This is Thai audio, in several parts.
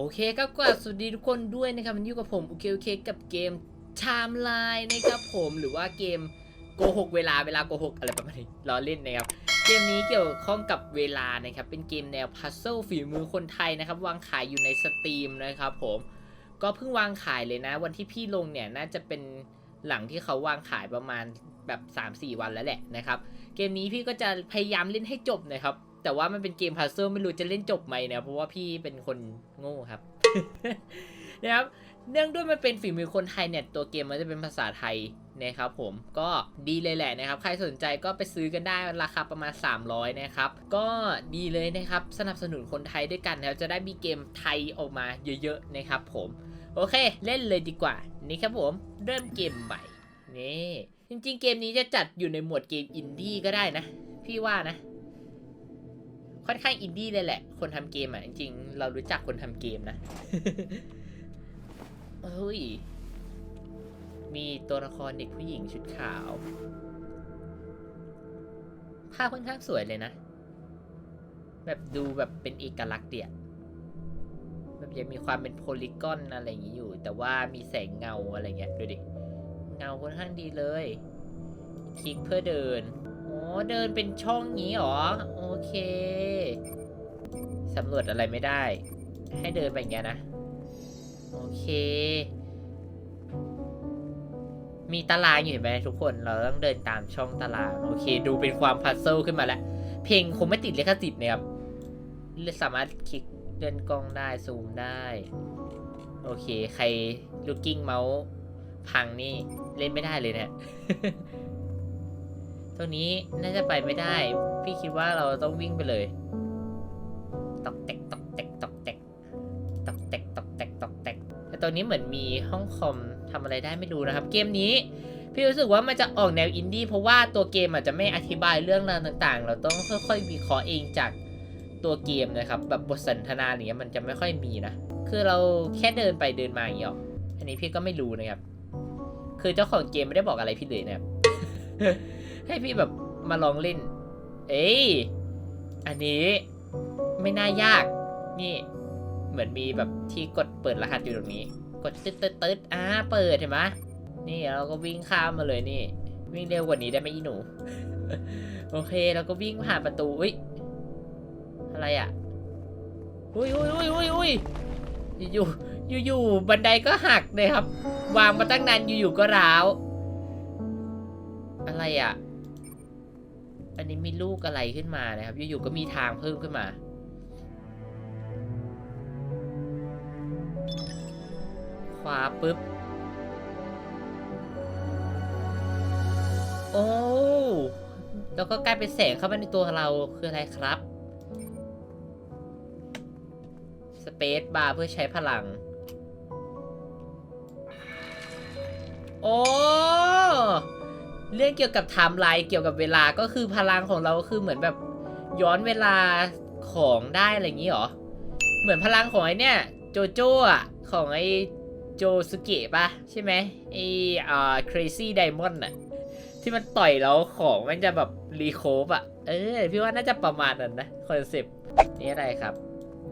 โอเคครับก็สวัสดีทุกคนด้วยนะครับมันอยู่กับผมโอเคโอเคกับเกม Timeline นะครับผมหรือว่าเกมโกหกเวลาเวลาโกหกอะไรประมาณนี้ล้อเล่นนะครับเกมนี้เกี่ยวข้องกับเวลานะครับเป็นเกมแนวพัซเซิลฝีมือคนไทยนะครับวางขายอยู่ในสตรีมนะครับผมก็เพิ่งวางขายเลยนะ วันที่พี่ลงเนี่ยน่าจะเป็นหลังที่เขาวางขายประมาณแบบ 3-4 วันแล้วแหละนะครับเกมนี้พี่ก็จะพยายามเล่นให้จบนะครับ แต่ว่ามันเป็นเกมพัซเซิลไม่รู้จะเล่นจบไหมเนะเพราะว่าพี่เป็นคนโง่ครับนะครับเนื่องด้วยมันเป็นฝีมือคนไทยเนี่ยตัวเกมมันจะเป็นภาษาไทยนะครับผมก็ดีเลยแหละนะครับใครสนใจก็ไปซื้อกันได้ราคาประมาณ 300นะครับก็ดีเลยนะครับสนับสนุนคนไทยด้วยกันแล้วจะได้มีเกมไทยออกมาเยอะๆนะครับผมโอเค เล่นเลยดีกว่า นี่ครับผมเริ่มเกมใหม่นี่จริงๆเกมนี้จะจัดอยู่ในหมวดเกมอินดี้ก็ได้นะ พี่ว่านะ ค่อนข้างอินดี้เลยแหละ คนทำเกมอะ จริงๆ เรารู้จักคนทำเกมนะเฮ้ย มีตัวละครเด็กผู้หญิงชุดขาว ภาพค่อนข้างสวยเลยนะ แบบดูแบบเป็นเอกลักษณ์เดียแบบยังมีความเป็นโพลีกอนอะไรอย่างนี้อยู่ แต่ว่ามีแสงเงาอะไรเงี้ยดูดิ เงาค่อนข้างดีเลย คลิกเพื่อเดิน เดินเป็นช่องงี้หรอ โอเค สำรวจอะไรไม่ได้ ให้เดินไปอย่างนี้นะ โอเค มีตารางอยู่เห็นไหมทุกคน เราต้องเดินตามช่องตาราง โอเค ดูเป็นความพัซเซิลขึ้นมาแล้ว เพลงคงไม่ติดเลขสิทธิ์นะครับสามารถคลิกเลื่อนกล้องได้ซูมได้ โอเค ใครลูกกิ้งเมาส์พังนี่ เล่นไม่ได้เลยเนะี่ย ตรงนี้น่าจะไปไม่ได้ พี่คิดว่าเราต้องวิ่งไปเลยตอกแตกตอกแตกตอกแตกตอกแตกตอกแตกตอกแตกแต่ตรงนี้เหมือนมีห้องคอมทำอะไรได้ไม่รู้นะครับ เกมนี้ พี่รู้สึกว่ามันจะออกแนวอินดี้เพราะว่าตัวเกมอาจจะไม่อธิบายเรื่องราวต่างๆ เราต้องค่อยๆวิเคราะห์เองจากตัวเกมนะครับแบบบทสนทนาเนี้ยมันจะไม่ค่อยมีนะ คือเราแค่เดินไปเดินมาอย่างเงี้ยอันนี้พี่ก็ไม่รู้นะครับ คือเจ้าของเกมไม่ได้บอกอะไรพี่เลยนะครับ ให้พี่แบบมาลองเล่น เอ้ยอันนี้ไม่น่ายากนี่ เหมือนมีแบบที่กดเปิดรหัสอยู่ตรงนี้ กดตึ๊ดตึ๊ดตึ๊ดอ่าเปิดเห็นไหมนี่เราก็วิ่งข้ามมาเลยนี่ วิ่งเร็วกว่านี้ได้ไหมอีหนู โอเคเราก็วิ่งผ่านประตูอุ้ยอะไรอะอุ้ยอุ้ยอุ้ยอุ้ยอุ้ยอยู่อยู่อยู่บันไดก็หักเลยครับ วางมาตั้งนานอยู่ๆก็ร้าว อะไรอะ อันนี้มีลูกอะไรขึ้นมานะครับ อยู่ๆก็มีทางเพิ่มขึ้นมา ขวาปุ๊บ โอ้แล้วก็กลายเป็นแสงเข้ามาในตัวเราคืออะไรครับสเปซบาร์เพื่อใช้พลัง โอ้ เรื่องเกี่ยวกับไทม์ไลน์เกี่ยวกับเวลาก็คือพลังของเราคือเหมือนแบบย้อนเวลาของได้อะไรอย่างนี้หรอ เหมือนพลังของไอเนี่ย โจโจ้อะของไอโจสุเกะปะใช่ไหมไออ่า crazy diamond อะที่มันต่อยแล้วของมันจะแบบรีโคฟอะเออพี่ว่าน่าจะประมาณนั้นนะคอนเซปต์นี่อะไรครับ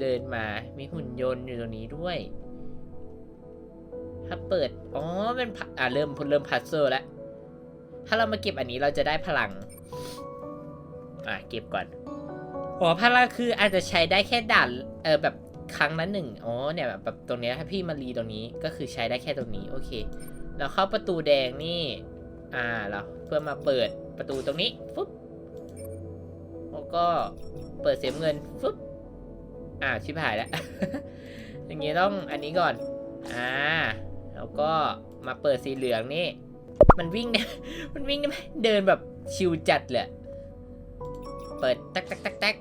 เดินมามีหุ่นยนต์อยู่ตรงนี้ด้วย ถ้าเปิด อ๋อเป็นอ่าเริ่มเริ่มพัซเซิลแล้ว ถ้าเรามาเก็บอันนี้เราจะได้พลัง อะเก็บก่อนอ๋อพลังคืออาจจะใช้ได้แค่ด่านเออแบบครั้งละหนึ่งอ๋อเนี่ยแบบแบบตรงนี้ถ้าพี่มารีตรงนี้ก็คือใช้ได้แค่ตรงนี้โอเคแล้วเข้าประตูแดงนี่ อ่าเราเพื่อมาเปิดประตูตรงนี้ฟึ๊บแล้วก็เปิดเสียเงินฟึ๊บอ่าชิบหายแล้ว อย่างงี้ต้องอันนี้ก่อน อ่า แล้วก็มาเปิดสีเหลืองนี่ มันวิ่งเนี่ย มันวิ่งได้ไหมเดินแบบชิวจัดเลยเปิดแตักตักตักตัก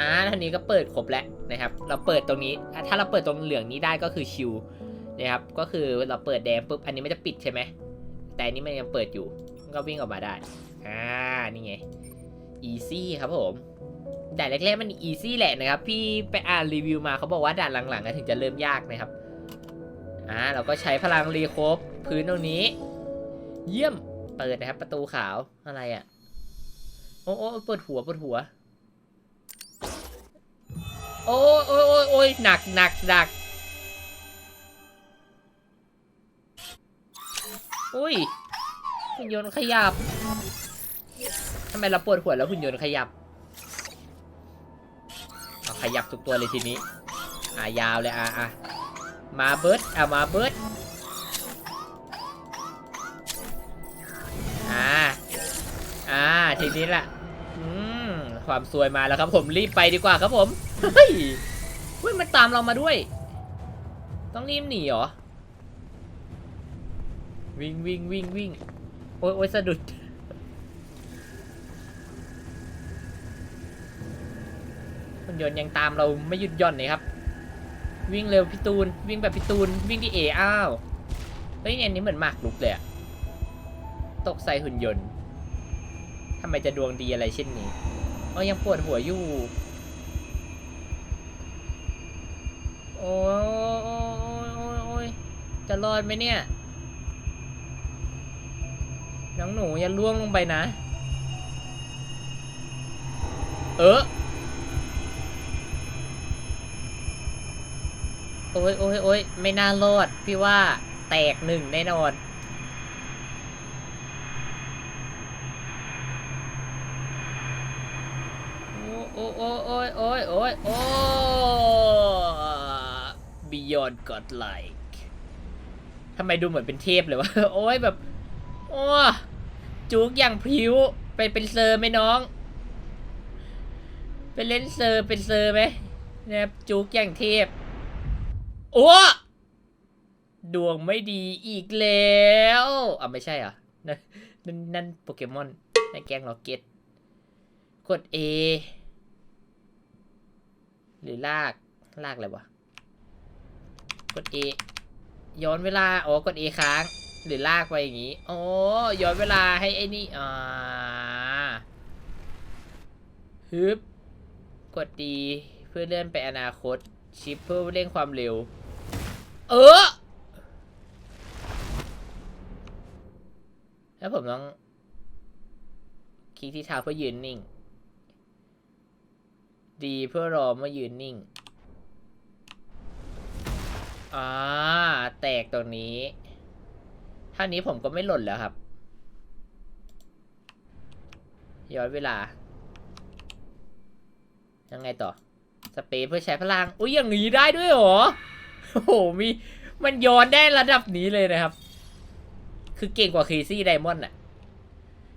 อ่าท่านี้ก็เปิดครบแล้วนะครับ เราเปิดตรงนี้ ถ้าเราเปิดตรงเหลืองนี้ได้ก็คือชิวนะครับ ก็คือเราเปิดแดงปุ๊บ อันนี้มันจะปิดใช่ไหม แต่อันนี้มันยังเปิดอยู่ ก็วิ่งออกมาได้ อ่า นี่ไง easy ครับผม ด่านแรกๆมัน easy แหละนะครับ พี่ไปอ่านรีวิวมาเขาบอกว่าด่านหลังๆถึงจะเริ่มยากนะครับ อ่า เราก็ใช้พลังรีโคฟพื้นตรงนี้ เยี่ยม เปิดนะครับ ประตูขาว อะไรอะ่ะ โอ้โอ้เปิดหัวเปิดหัว โอ้โอ้โอ้โอ้ยหนักหนักหนักอุ้ยหุ่นยนต์ขยับทำไมเราปวดหัวแล้วหุ่นยนต์ขยับขยับทุกตัวเลยทีนี้ อ่ายาวเลยอะอะมาเบิร์ดอะมาเบิร์ด ทีนี้ล่ะความซวยมาแล้วครับผมรีบไปดีกว่าครับผมเฮ้ยเฮ้ยมันตามเรามาด้วย ต้องรีบหนีเหรอ วิ่งวิ่งวิ่งวิ่งโอ้ยโอ้ยสะดุดหุ่นยนต์ยังตามเราไม่หยุดหย่อนเลยครับ วิ่งเร็วพี่ตูน วิ่งแบบพี่ตูน วิ่งที่เออ้าวเฮ้ยอันนี้เหมือนหมากลุกเลยอะตกใส่หุ่นยนต์ำไมจะดวงดีอะไรเช่นนี้อ๋อยังปวดหัวอยู่โอ้ยโอ้ยโอ้ยโอ้ยจะรอดไหมเนี่ย น้องหนูอย่าล่วงลงไปนะ เออโอ้ยโอ้ยโอ้ยไม่น่ารอด พี่ว่าแตกหนึ่งแน่นอน โอ้โอ้โอ้ยโอ้ยโอ้ยโอ้ยโอ้ Beyond Godlike ทำไมดูเหมือนเป็นเทพเลยวะ โอ้ยแบบ โอ้จุกอย่างพิ้ว ไปเป็นเซอร์ไหมน้องไปเล่นเซอร์เป็นเซอร์ไหมนะครับจุกอย่างเทพ โอ้ดวงไม่ดีอีกแล้วอะไม่ใช่อะนั่นนั่นนั่นโปเกมอนในแกงล็อกเก็ตกด A หรือลาก ลากอะไรวะ กด A ย้อนเวลา อ๋อ กด A ค้าง หรือลากไปอย่างงี้อ๋อย้อนเวลาให้ไอ้นี่ อ่าฮึบ กดดีเพื่อเลื่อนไปอนาคต ชิปเพื่อเร่งความเร็ว เออ แล้วผมต้องคลิกที่เท้าเพื่อยืนนิ่ง ดีเพื่อรอเมื่อยืนนิ่ง อ่า แตกตรงนี้ ท่านี้ผมก็ไม่หล่นแล้วครับ ย้อนเวลา ยังไงต่อ สเปรย์เพื่อใช้พลัง อุ้ยอย่างนี้ได้ด้วยเหรอ โอ้โห มี มันย้อนได้ระดับนี้เลยนะครับ คือเก่งกว่าเคซี่ไดมอนด์อะ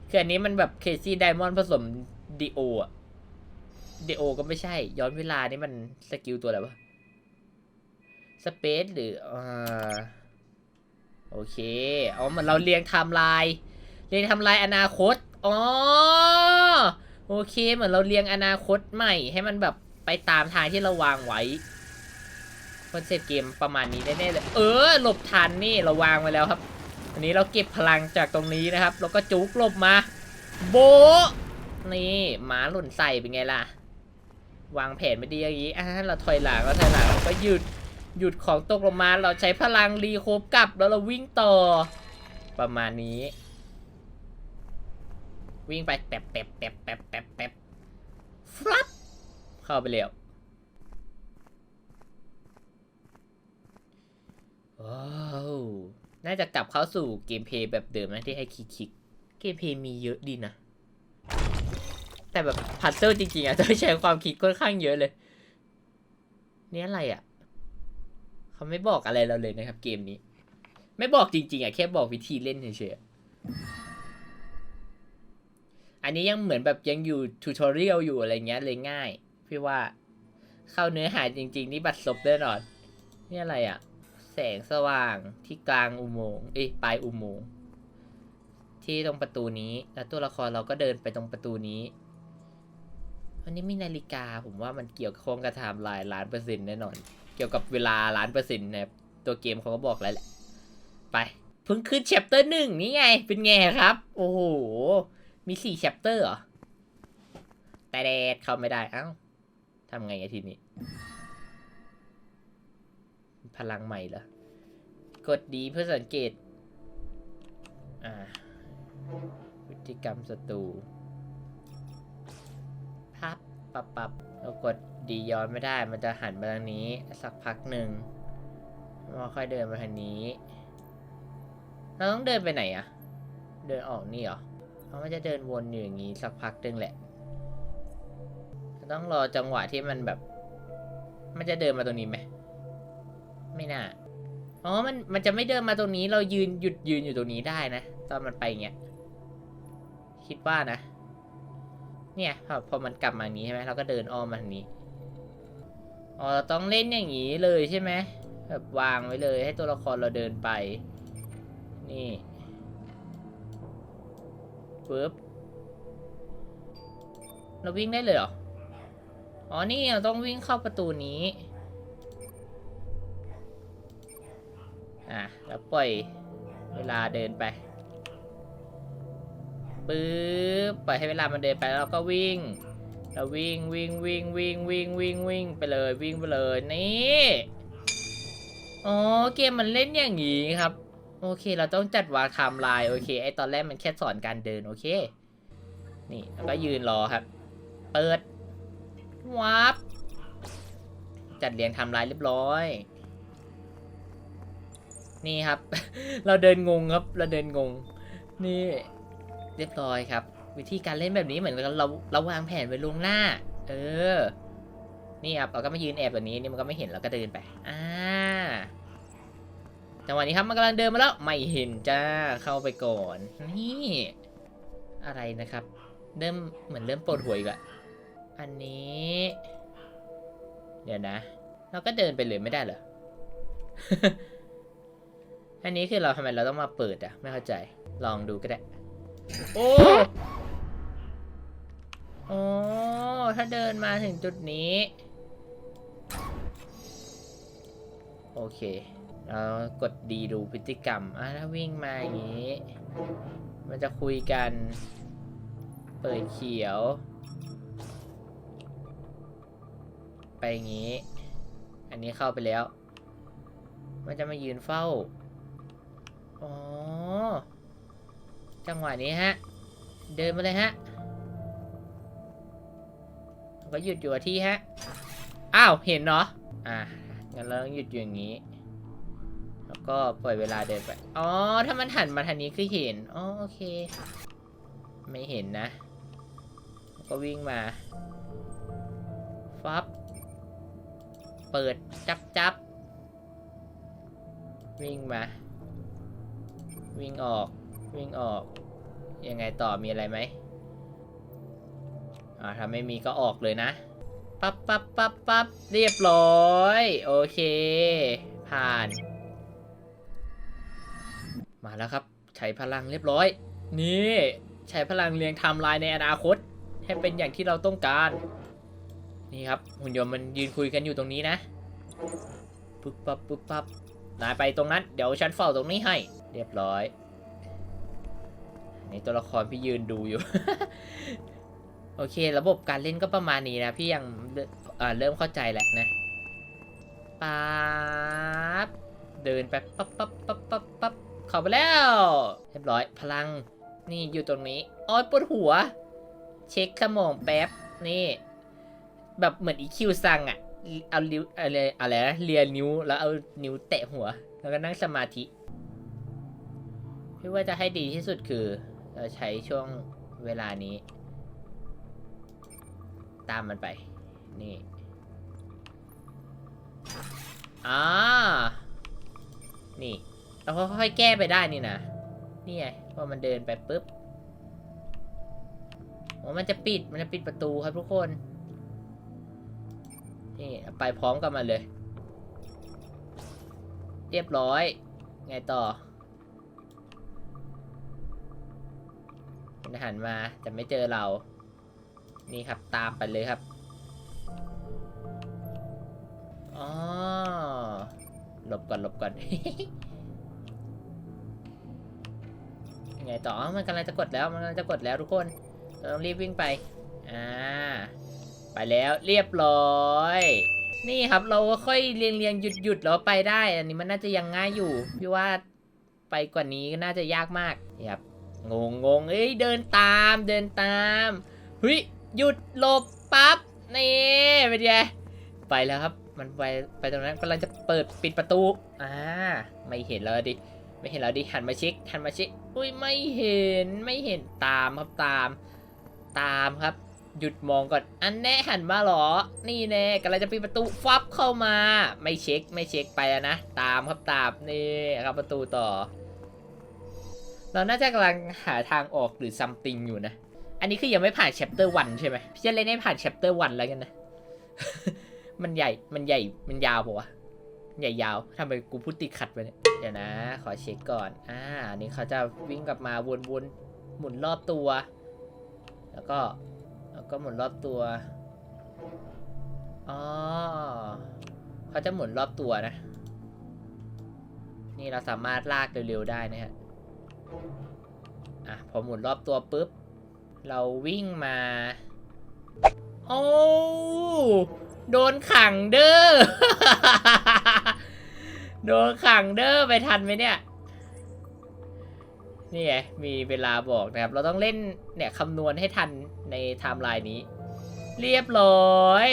คืออันนี้มันแบบเคซี่ไดมอนด์ผสมดีโออะ เดโอก็ไม่ใช่ ย้อนเวลานี่มันสกิลตัวอะไรวะสเปซหรืออ่าโอเคอาเหมือนเราเรียงไทม์ไลน์เรียงไทม์ไลน์อนาคตอ๋อโอเค เหมือนเราเรียงอนาคตใหม่ ให้มันแบบไปตามทางที่เราวางไว้คอนเซปต์เกมประมาณนี้แน่ๆเลย เออ หลบทันนี่เราวางไว้แล้วครับ อันนี้เราเก็บพลังจากตรงนี้นะครับ แล้วก็จุกหลบมา โบนี่หมาหล่นใส่เป็นไงล่ะ วางแผนไม่ดีอย่างนี้อะเราถอยหลังเราถอยหลังเราก็หยุดหยุดของตกลงมาเราใช้พลังรีโคบกลับแล้วเราวิ่งต่อ ประมาณนี้ วิ่งไปแป๊บแป๊บแป๊บแป๊บแป๊บแป๊บฟลับเข้าไปเร็วว้าวน่าจะกลับเข้าสู่เกมเพย์แบบเดิมนะที่ให้คลิกเกมเพย์มีเยอะดีนะ แต่แบบพัซเซิลจริงๆอะต้องใช้ความคิดค่อนข้างเยอะเลย นี่อะไรอะ เขาไม่บอกอะไรเราเลยนะครับ เกมนี้ ไม่บอกจริง ๆอะแค่บอกวิธีเล่นเฉยๆ อันนี้ยังเหมือนแบบยังอยู่ทูทอเรียลอยู่อะไรเงี้ยเลยง่าย พี่ว่าเข้าเนื้อหาจริง ๆ นี่บัตรซบแน่นอน นี่อะไรอะ แสงสว่างที่กลางอุโมงค์เอ้ยปลายอุโมงค์ที่ตรงประตูนี้ แล้วตัวละครเราก็เดินไปตรงประตูนี้ อันนี้มีนาฬิกาผมว่ามันเกี่ยวข้องกับไทม์ไลน์ล้านเปอร์เซ็นต์แน่นอน เกี่ยวกับเวลาล้านเปอร์เซ็นต์นะครับตัวเกมเขาก็บอกแล้วแหละ ไปเพิ่งขึ้นแชปเตอร์หนึ่งนี่ไง เป็นไงครับ โอ้โห มีสี่แชปเตอร์เหรอ แต่แดดเข้าไม่ได้ เอ้าทำไงทีนี้ พลังใหม่เหรอ กดดีเพื่อสังเกต อ่าพฤติกรรมศัตรู ปับปับเรากดดีย้อนไม่ได้ มันจะหันมาทางนี้ สักพักหนึ่งแล้วค่อยเดินมาทางนี้ เราต้องเดินไปไหนอะเดินออกนี่เหรอเพราะมันจะเดินวนอยู่อย่างนี้สักพักนึงแหละ ต้องรอจังหวะที่มันแบบ มันจะเดินมาตรงนี้ไหม ไม่น่า อ๋อ มัน มันจะไม่เดินมาตรงนี้ เรายืนหยุดยืนอยู่ตรงนี้ได้นะ ตอนมันไปอย่างเงี้ย คิดว่านะ เนี่ยพอพอมันกลับมาอย่างนี้ใช่ไหมเราก็เดินอ้อมมาทางนี้อ๋อเราต้องเล่นอย่างนี้เลยใช่ไหมแบบวางไว้เลยให้ตัวละครเราเดินไป นี่ปึ๊บเราวิ่งได้เลยเหรอ อ๋อ นี่เราต้องวิ่งเข้าประตูนี้ อะ แล้วปล่อยเวลาเดินไป ปึ๊บปล่อยให้เวลามันเดินไปแล้วเราก็วิ่งเราวิ่งวิ่งวิ่งวิ่งวิ่งวิ่งวิ่งไปเลยวิ่งไปเลยนี่อ๋อเกมมันเล่นอย่างนี้ครับ โอเคเราต้องจัดวางไทม์ไลน์โอเคไอตอนแรกมันแค่สอนการเดินโอเค นี่แล้วก็ยืนรอครับ เปิดวับจัดเรียงไทำลายเรียบร้อยนี่ครับ เราเดินงงครับ เราเดินงง นี่ เรียบร้อยครับ วิธีการเล่นแบบนี้เหมือนเราเราวางแผนไว้ล่วงหน้า เออ นี่ครับเราก็มายืนแอบแบบนี้นี่มันก็ไม่เห็นเราก็เดินไปอ่าจังหวะนี้ครับมันกำลังเดินมาแล้วไม่เห็นจ้าเข้าไปก่อน นี่ อะไรนะครับ เริ่มเหมือนเริ่มปวดหัวอีกอะอันนี้ เดี๋ยวนะ เราก็เดินไปเลยไม่ได้เหรออันนี้คือเราทำไมเราต้องมาเปิดอะไม่เข้าใจ ลองดูก็ได้ โอ้โอ้ถ้าเดินมาถึงจุดนี้ โอเคเรากดดีดูพฤติกรรมอะถ้าวิ่งมาอย่างนี้ มันจะคุยกัน เปิดเขียว ไปอย่างนี้ อันนี้เข้าไปแล้ว มันจะมายืนเฝ้า อ๋อ จังหวะนี้ฮะ เดินมาเลยฮะก็หยุดอยู่ที่ฮะ อ้าว เห็นเนาะอะงั้นเราต้องหยุดอยู่อย่างนี้ แล้วก็ปล่อยเวลาเดินไป อ๋อ ถ้ามันหันมาทางนี้คือเห็น อ๋อ โอเค ไม่เห็นนะ ก็วิ่งมาฟับ เปิด จับจับ วิ่งมา วิ่งออก วิ่งออก ยังไงต่อมีอะไรไหมอ่าถ้าไม่มีก็ออกเลยนะ ปั๊บปั๊บปั๊บปั๊บเรียบร้อย โอเค ผ่าน มาแล้วครับ ใช้พลังเรียบร้อย นี่ ใช้พลังเรียงไทม์ไลน์ในอนาคต ให้เป็นอย่างที่เราต้องการ นี่ครับ หุ่นยนต์มันยืนคุยกันอยู่ตรงนี้นะ ปุ๊บปั๊บปุ๊บปั๊บนายไปตรงนั้น เดี๋ยวฉันเฝ้าตรงนี้ให้ เรียบร้อย นี่ตัวละครพี่ยืนดูอยู่ โอเค ระบบการเล่นก็ประมาณนี้นะ พี่ยังเริ่มเริ่มเข้าใจแหละนะปั๊บเดินไปปั๊บปั๊บปั๊บปั๊บปั๊บเข้าไปแล้ว เรียบร้อยพลัง นี่อยู่ตรงนี้อ้อยปวดหัว เช็คสมองแป๊บ นี่ แบบเหมือนอีคิวซังอะเอาลิ้วอะไรอะไรนะเลียนิ้วแล้วเอานิ้วแตะหัว แล้วก็นั่งสมาธิพี่ว่าจะให้ดีที่สุดคือ เราใช้ช่วงเวลานี้ ตามมันไป นี่อ่านี่ เราค่อยๆแก้ไปได้นี่นะ นี่ไงพอมันเดินไปปุ๊บโอ้มันจะปิด มันจะปิดประตูครับทุกคน นี่ไปพร้อมกันมาเลย เรียบร้อย ไงต่อ มันหันมาแต่ไม่เจอเรา นี่ครับตามไปเลยครับอ๋อหลบก่อนหลบก่อนยังไงต่อมันกำลังจะกดแล้วมันกำลังจะกดแล้วทุกคนเราต้องรีบวิ่งไปอ่าไปแล้วเรียบร้อย นี่ครับเราก็ค่อยเรียงเรียงหยุดหยุดแล้วไปได้ อันนี้มันน่าจะยังง่ายอยู่พี่ว่าไปกว่านี้ก็น่าจะยากมากนี่ครับ งงงงเอ้ยเดินตามเดินตามเฮ้ยหยุดหลบปั๊บนี่เป็นไงไปแล้วครับ มันไปไปตรงนั้นกำลังจะเปิดปิดประตูอ่าไม่เห็นแล้วดิไม่เห็นแล้วดิหันมาเช็คหันมาเช็คอุ้ยไม่เห็นไม่เห็นตามครับตาม ตามครับ หยุดมองก่อนอันแน่หันมาหรอ นี่แน่กำลังจะปิดประตูฟับเข้ามา ไม่เช็คไม่เช็คไปแล้วนะ ตามครับตามนี่ครับประตูต่อ เราน่าจะกำลังหาทางออกหรือซัมติงอยู่นะ อันนี้คือยังไม่ผ่าน chapter 1ใช่ไหมพี่จะเล่นให้ผ่าน chapter 1แล้วกันนะ มันใหญ่ มันใหญ่ มันยาวปะวะ ใหญ่ยาวทำไมกูพูดติดขัดไปเนี่ย เดี๋ยวนะ ขอเช็คก่อน อ่าอันนี้เขาจะวิ่งกลับมาวนๆ หมุนรอบตัว แล้วก็ แล้วก็หมุนรอบตัว อ๋อ เขาจะหมุนรอบตัวนะ นี่เราสามารถลากเร็วๆได้นะฮะ อะพอหมุนรอบตัวปุ๊บ เราวิ่งมา โอ้โดนขังเด้อ โดนขังเด้อไปทันไหมเนี่ย นี่ไงมีเวลาบอกนะครับ เราต้องเล่นเนี่ยคำนวณให้ทันในไทม์ไลน์นี้ เรียบร้อย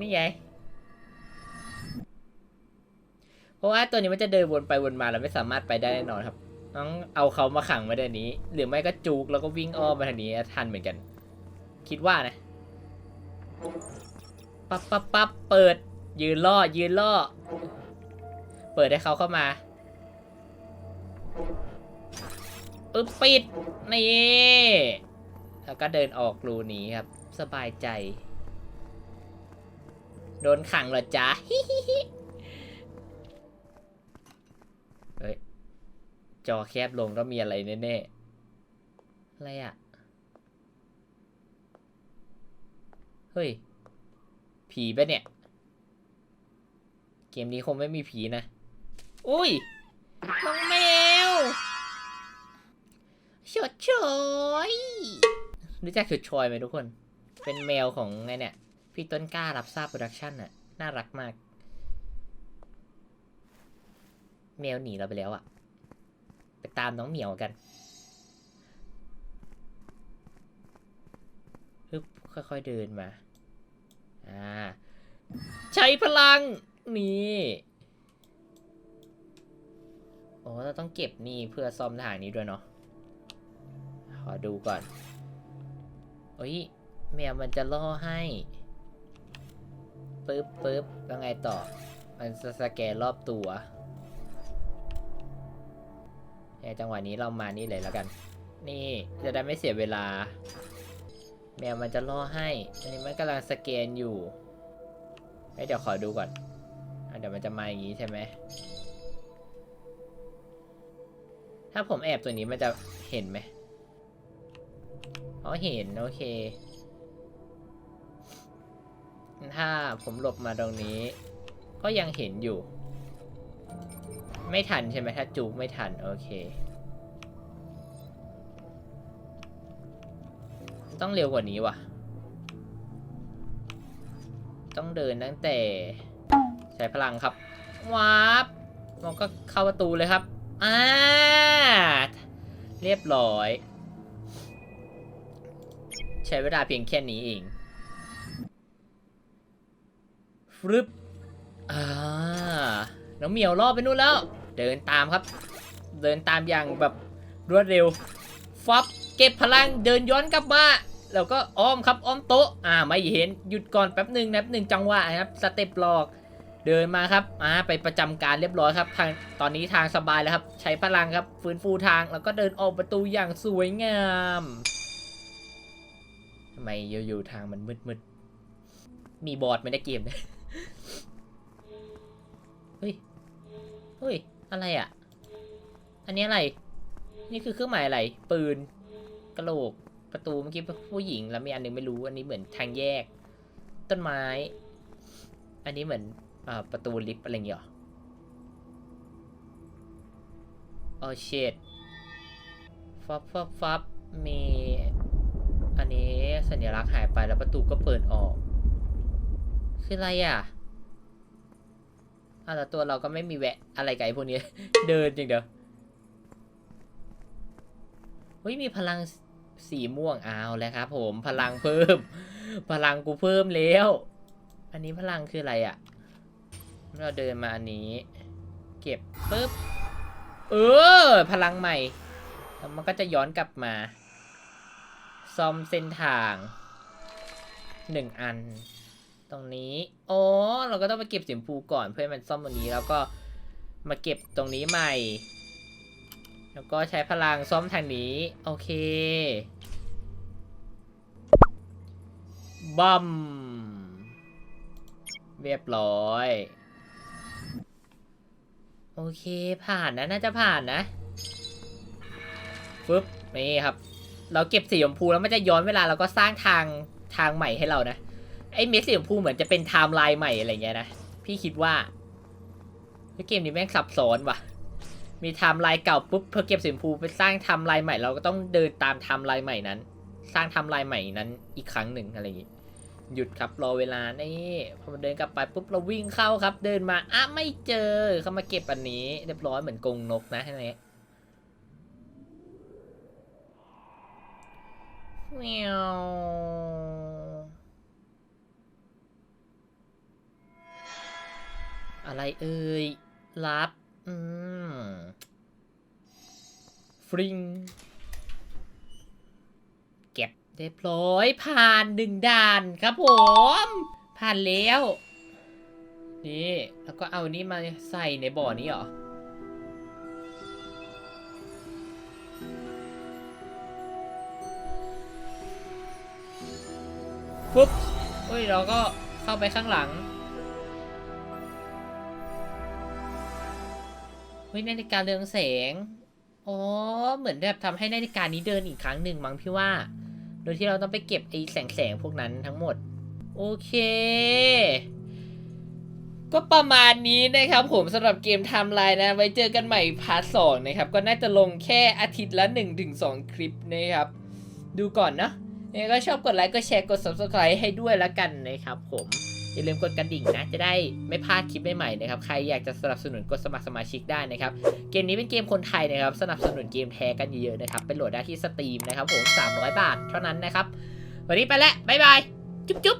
นี่ไงเพราะว่าตัวนี้มันจะเดินวนไปวนมาเราไม่สามารถไปได้แน่นอนครับ ต้องเอาเขามาขังไว้ในนี้ หรือไม่ก็จูกแล้วก็วิ่งอ้อมมาทางนี้ทันเหมือนกัน คิดว่านะปั๊บปั๊บปั๊บเปิด ยืนล่อ ยืนล่อ เปิดให้เขาเข้ามาปึ๊บปิด นี่ แล้วก็เดินออกรูนี้ครับ สบายใจ โดนขังเหรอจ๊ะเจอแคบลงก็มีอะไรแน่ๆ อะไรอะเฮ้ย ผีปะเนี่ย เกมนี้คงไม่มีผีนะ อุ้ย น้องแมวชดชอยรู้จักชดชอยไหมทุกคน เป็นแมวของไงเนี่ย พี่ต้นกล้ารับทราบโปรดักชั่นน่ะน่ารักมาก แมวหนีเราไปแล้วอะ ไปตามน้องเหมียวกันฮึบค่อยๆเดินมา อ่า ใช้พลัง นี่โอ้เราต้องเก็บนี่เพื่อซ่อมทางนี้ด้วยเนาะ ขอดูก่อนเฮ้ย แมวมันจะล่อให้ปึ๊บปึ๊บแล้วไงต่อ มันจะสแกนรอบตัว ในจังหวะนี้เรามานี่เลยแล้วกัน นี่จะได้ไม่เสียเวลา แมวมันจะล่อให้ อันนี้มันกำลังสแกนอยู่เอ้เดี๋ยวขอดูก่อนเดี๋ยวมันจะมาอย่างนี้ใช่ไหมถ้าผมแอบตัวนี้มันจะเห็นไหมอ๋อเห็นโอเค ถ้าผมหลบมาตรงนี้ ก็ยังเห็นอยู่ ไม่ทันใช่ไหมถ้าจูกไม่ทัน โอเค ต้องเร็วกว่านี้ว่ะ ต้องเดินตั้งแต่ ใช้พลังครับวาร์ปมันก็เข้าประตูเลยครับอ่าเรียบร้อย ใช้เวลาเพียงแค่นี้เองฟรึบอ่าน้องเหมียวรอบไปนู่นแล้ว เดินตามครับ เดินตามอย่างแบบรวดเร็วฟับเก็บพลังเดินย้อนกลับมาแล้วก็อ้อมครับอ้อมโต๊ะอ่าไม่เห็นหยุดก่อนแป๊บหนึ่งแป๊บหนึ่งจังหวะนะครับสเต็ปหลอกเดินมาครับอ่าไปประจำการเรียบร้อยครับทางตอนนี้ทางสบายแล้วครับ ใช้พลังครับฟื้นฟูทางแล้วก็เดินออกประตูอย่างสวยงามทำไมอยู่ๆทางมันมืดๆมีบอร์ดไม่ได้เกมเลยเฮ้ยเฮ้ย อะไรอะ อันนี้อะไร นี่คือเครื่องหมายอะไร ปืน กระโหลก ประตูเมื่อกี้ผู้หญิงแล้วมีอันหนึงไม่รู้ อันนี้เหมือนทางแยก ต้นไม้ อันนี้เหมือนอประตูลิฟต์อะไรอย่างเงี้ยหรอโอเชดฟับฟับฟับมี อันนี้สัญลักษณ์หายไปแล้วประตูก็เปิดออก คืออะไรอะ อ้าวแต่ตัวเราก็ไม่มีแวะอะไรกับไอ้พวกนี้ เดินจริงเดียวเฮ้ยมีพลังสีม่วงอ้าวแล้วครับ ผมพลังเพิ่ม พลังกูเพิ่มแล้ว อันนี้พลังคืออะไรอะ เราเดินมาอันนี้ เก็บปุ๊บเออ พลังใหม่แล้วมันก็จะย้อนกลับมาซ่อมเส้นทางหนึ่งอัน ตรงนี้ โอ้เราก็ต้องไปเก็บสีชมพูก่อนเพื่อให้มันซ่อมตรงนี้แล้วก็มาเก็บตรงนี้ใหม่ แล้วก็ใช้พลังซ่อมทางนี้ โอเคบัมเรียบร้อย โอเคผ่านนะน่าจะผ่านนะฟึบนี่ครับ เราเก็บสีชมพูแล้วมันจะย้อนเวลาเราก็สร้างทางทางใหม่ให้เรานะ ไอ้เม็ดสีชมพูเหมือนจะเป็นไทม์ไลน์ใหม่อะไรเงี้ยนะ พี่คิดว่าเกมนี้แม่งซับซ้อนว่ะ มีไทม์ไลน์เก่าปุ๊บเพื่อเก็บสีชมพูไปสร้างไทม์ไลน์ใหม่เราก็ต้องเดินตามไทม์ไลน์ใหม่นั้น สร้างไทม์ไลน์ใหม่นั้นอีกครั้งหนึ่งอะไรอย่างงี้หยุดครับรอเวลานี่พอเดินกลับไปปุ๊บเราวิ่งเข้าครับ เดินมาอะไม่เจอเขามาเก็บอันนี้เรียบร้อยเหมือนกงนกนะอะไรเงี้ยเมียว อะไรเอ่ยรับ อืมฟริงเก็บเรียบร้อยผ่านหนึ่งด่านครับผม ผ่านแล้ว นี่ แล้วก็เอานี่มาใส่ในบ่อนี้เหรอปุ๊บเฮ้ย เราก็เข้าไปข้างหลัง เฮ้ยนาฬิกาเรืองแสงอ๋อเหมือนแบบทำให้นาฬิกานี้เดินอีกครั้งหนึ่งมั้งพี่ว่า โดยที่เราต้องไปเก็บไอ้แสงแสงๆพวกนั้นทั้งหมด โอเคก็ประมาณนี้นะครับผมสำหรับเกมไทม์ไลน์นะ ไว้เจอกันใหม่พาร์ทสองนะครับ ก็น่าจะลงแค่อาทิตย์ละ 1-2 คลิปนะครับ ดูก่อนนะยังก็ชอบกดไลค์กดแชร์กด subscribe ให้ด้วยละกันนะครับผม อย่าลืมกดกระดิ่งนะ จะได้ไม่พลาดคลิปใหม่ๆนะครับ ใครอยากจะสนับสนุนกดสมัครสมาชิกได้นะครับ เกมนี้เป็นเกมคนไทยนะครับ สนับสนุนเกมแท้กันเยอะๆนะครับ เป็นโหลดได้ที่สตรีมนะครับผม300 บาทเท่านั้นนะครับ วันนี้ไปแล้วบ๊ายบาย จุ๊บจุ๊บ